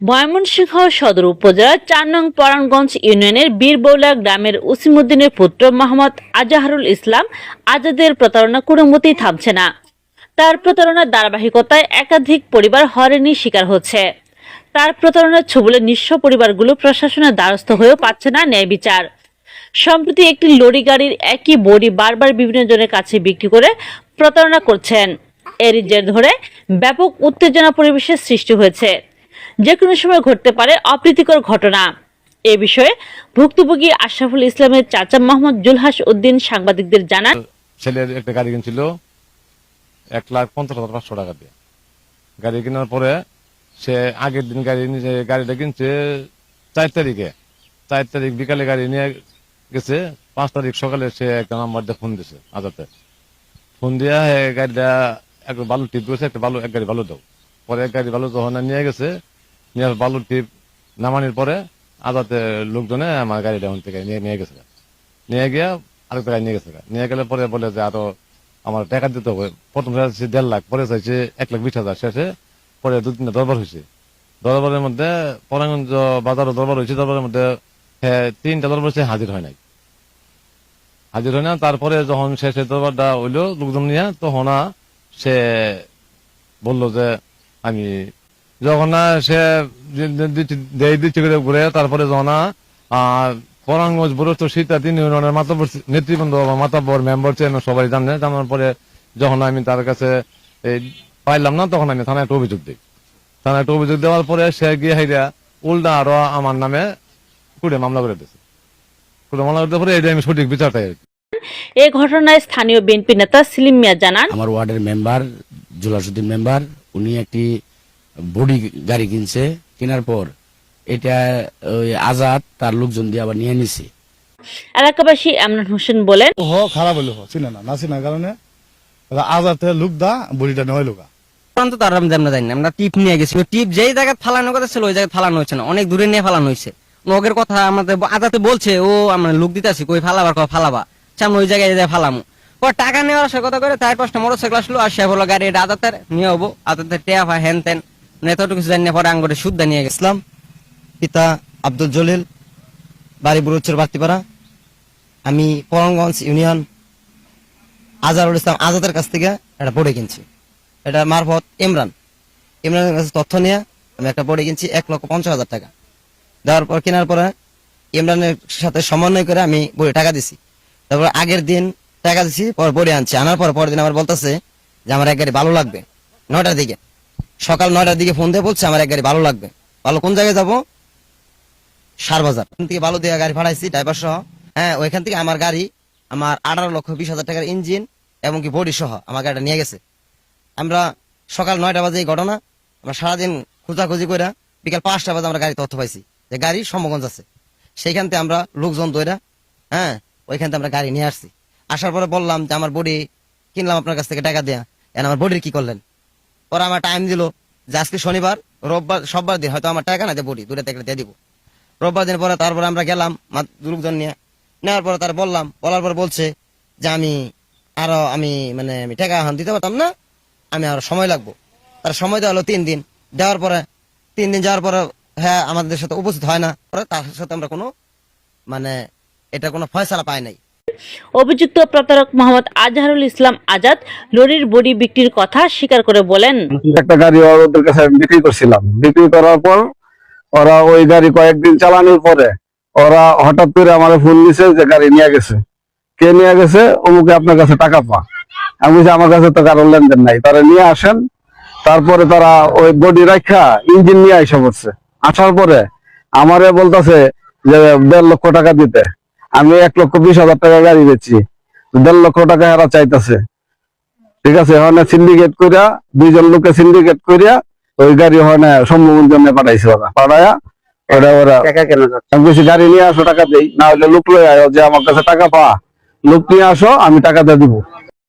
ময়মনসিংহ সদর উপজেলার চার নং পরাণগঞ্জ ইউনিয়নের বীরবৌলা গ্রামের উসিমুদ্দিনের পুত্র মোহাম্মদ আজাহারুল ইসলাম আজাদের প্রতারণা কোনো মতেই থামছে না। তার প্রতারণার ধারাবাহিকতায় একাধিক পরিবার হয়রানির শিকার হচ্ছে। তার প্রতারণার ছবলে নিঃস্ব পরিবারগুলো প্রশাসনের দ্বারস্থ হয়েও পাচ্ছে না ন্যায় বিচার। সম্প্রতি একটি লরি গাড়ির একই বডি বারবার বিভিন্ন জনের কাছে বিক্রি করে প্রতারণা করছেন। এরই জের ধরে ব্যাপক উত্তেজনা পরিবেশের সৃষ্টি হয়েছে। যে কোনো সময় ঘটতে পারে অপ্রীতিকর ঘটনা। এ বিষয়ে ভুক্তভোগী আশরাফুল ইসলামের চাচা মোহাম্মদ জুলহাস উদ্দিন সাংবাদিকদের জানান। ছেলের একটা গাড়ি কিনছিল এক লাখ পঞ্চাশ হাজার পাঁচশো টাকা দিয়ে। গাড়ি কেনার পরে সে আগের দিন গাড়ি নিজে গাড়িটা কিনছে চার তারিখে। চার তারিখ বিকালে গাড়ি নিয়ে গেছে, পাঁচ তারিখ সকালে সে একটা নাম্বার দিয়ে ফোন দিছে আজাতে ফোন দিয়া গাড়িটা একটা বালু টিপ দিয়েছে একটা বালু, এক গাড়ি বালু দাও। পরে এক গাড়ি বালু যখন নিয়ে গেছে নিয়ে বালু টিপ নামানোর পরে আজাতে লোকজনে আমার গাড়িটা ওখান থেকে নিয়ে নিয়ে গেছে। নিয়ে গিয়া আরেক জায়গায় নিয়ে গেছে। নিয়ে গেলে পরে বলে যে আরও আমার টাকা দিতে হবে। প্রথম দেড় লাখ, পরে চাইছে এক লাখ বিশ হাজার। শেষে পরে দু তিনটা দরবার হয়েছে। দরবারের মধ্যে পরাগঞ্জ বাজারও দরবার হয়েছে। দরবারের মধ্যে তিনটা দরবার সে হাজির হয় নাই। হাজির হয় না তারপরে যখন শেষে দরবারটা হইল, লোকজন নিয়ে, তখন সে বলল যে, আমি যখন সে দিচ্ছে করে ঘুরে তারপরে যখন পরাঙ্গজ বুরস্ত সীতা তিন ইউনিয়নের মাতাবর নেতৃবৃন্দ বা মাতাবর মেম্বার চেয়ারম্যান সবাই জানে। জানার পরে যখন আমি তার কাছে এই পাইলাম না তখন আমি থানায় একটা অভিযোগ দিই। থানায় একটা অভিযোগ দেওয়ার পরে সে গিয়ে হাইরা উল্টা আরও আমার নামে কুড়ে মামলা করে দিয়েছে। কুড়ে মামলা করতে পরে এটা আমি সঠিক বিচার চাই। এ ঘটনায় স্থানীয় বিএনপি নেতা সেলিম মিয়া জানান আমার ওয়ার্ডের মেম্বার জুলাসুদ্দিন মেম্বার উনি একটি বডি গাড়ি কিনছে কেনার পর এটা ওই আজাদ তার লোকজন দিয়ে আবার নিয়ে নিছে। এলাকাবাসী এমরান হোসেন বলেন হ খারাপ হইল হ চিনে না না চিনার কারণে আজাতে লুক দা বড়িটা নেওয়াই লোকা তো তার আমরা জানি না আমরা টিপ নিয়ে গেছি। টিপ যেই জায়গায় ফালানো কথা ছিল ওই জায়গায় ফালানো হচ্ছে না অনেক দূরে নিয়ে ফালানো হয়েছে। লোকের কথা আমাদের আদাতে বলছে ও আমরা লোক দিতে দিতেছি কই ফালাবার কথা ফালাবা। সামনে ওই জায়গায় যায় ফালামু। ও টাকা নেওয়ার আসার কথা করে তার পাঁচটা মোটর সাইকেল আসলো আর সে বলল গাড়ি এটা আদাতের নিয়ে হব আদাতে টেয়া হ্যান তেন মানে এতটুকু জানি না, পরে আঙ্গুরে সুদ্ধা নিয়ে গেছে। ইসলাম, পিতা আব্দুল জলিল, বাড়ি বুরুচ্চর বাড়তিপাড়া আমি পরমগঞ্জ ইউনিয়ন, আজারুল ইসলাম আজাদের কাছ থেকে একটা বড়ি কিনছি। এটা মারফত ইমরান। ইমরানের কাছে তথ্য নিয়ে আমি একটা বড়ি কিনছি এক লক্ষ পঞ্চাশ হাজার টাকা। দেওয়ার পর, কেনার পরে ইমরানের সাথে সমন্বয় করে আমি বড়ি টাকা দিছি। তারপর আগের দিন টাকা দিছি, পর বড়ি আনছি। আনার পর পরের দিন আমার বলতেছে যে, আমার এক গাড়ি ভালো লাগবে। নয়টার দিকে। সকাল নয়টার দিকে ফোন দিয়ে বলছে, আমার এক গাড়ি ভালো লাগবে। ভালো কোন জায়গায় যাব? সারবাজার। ওখান থেকে ভালো দিয়ে গাড়ি ভাড়াইছি ড্রাইভার সহ। হ্যাঁ ওইখান থেকে আমার গাড়ি আমার আঠারো লক্ষ বিশ হাজার টাকার ইঞ্জিন এবং কি বডি সহ আমার গাড়িটা নিয়ে গেছে। আমরা সকাল নয়টা বাজে এই ঘটনা। আমরা সারাদিন খোঁজাখুঁজি করে বিকাল পাঁচটা বাজে আমরা গাড়ি তথ্য পাইছি যে গাড়ি সমগঞ্জ আছে। সেইখান থেকে আমরা লোকজন দইরা হ্যাঁ ওইখান থেকে আমরা গাড়ি নিয়ে আসছি। আসার পরে বললাম যে, আমার বডি কিনলাম আপনার কাছ থেকে টাকা দেয়া। এখন আমার বডির কি করলেন? ওরা আমার টাইম দিল। যে আজকে শনিবার, রোববার, সববার দিন, হয়তো আমার টাকা না যে বডি দুটা থেকে দিয়ে দিব। রোববার দিন পরে তারপরে আমরা গেলাম লোকজন নিয়ে। নেওয়ার পরে তার বললাম, বলার পর বলছে যে আমি আরও, আমি মানে আমি টাকা এখন দিতে পারতাম না, আমি আরও সময় লাগবো। তার সময় দেওয়া হলো তিন দিন। দেওয়ার পরে, তিন দিন যাওয়ার পরে হ্যাঁ আমাদের সাথে উপস্থিত হয় না। পরে তার সাথে আমরা কোনো মানে এটা কোনো ফয়সালা পাই নাই। অভিযুক্ত প্রতারক মোহাম্মদ আজহারুল ইসলাম আজাদ লরির বডি বিক্রির কথা স্বীকার করে বলেন। একটা গাড়ি ওদের কাছে বিক্রি করছিলাম। বিক্রি করার পর ওরা ওই গাড়ি কয়েকদিন চালানোর পরে ওরা হঠাৎ করে আমার ফোন দিছে যে গাড়ি নিয়ে গেছে। কে নিয়ে গেছে? অমুকে আপনার কাছে টাকা পা। আমি বলছি, আমার কাছে তো কারোর লেনদেন নাই। তারা নিয়ে আসেন। তারপরে তারা ওই বডি রাখা ইঞ্জিন নিয়ে আইসা পড়ছে। আসার পরে আমারে বলতেছে যে দেড় লক্ষ টাকা দিতে। আমি এক লক্ষ বিশ হাজার টাকা গাড়ি বেচছি দেড় লক্ষ টাকা এরা চাইতেছে। ঠিক আছে ওখানে সিন্ডিকেট করিয়া দুইজন লোকে সিন্ডিকেট করিয়া ওই গাড়ি হয় না সম্ভবের জন্য পাঠাইছে ওরা। পাঠায়া ওরা ওরা আমি গাড়ি নিয়ে আসো টাকা দেই। না হলে লোক লই আয়ো যে আমার কাছে টাকা পা। লোক নিয়ে আসো আমি টাকা দিয়ে দিব।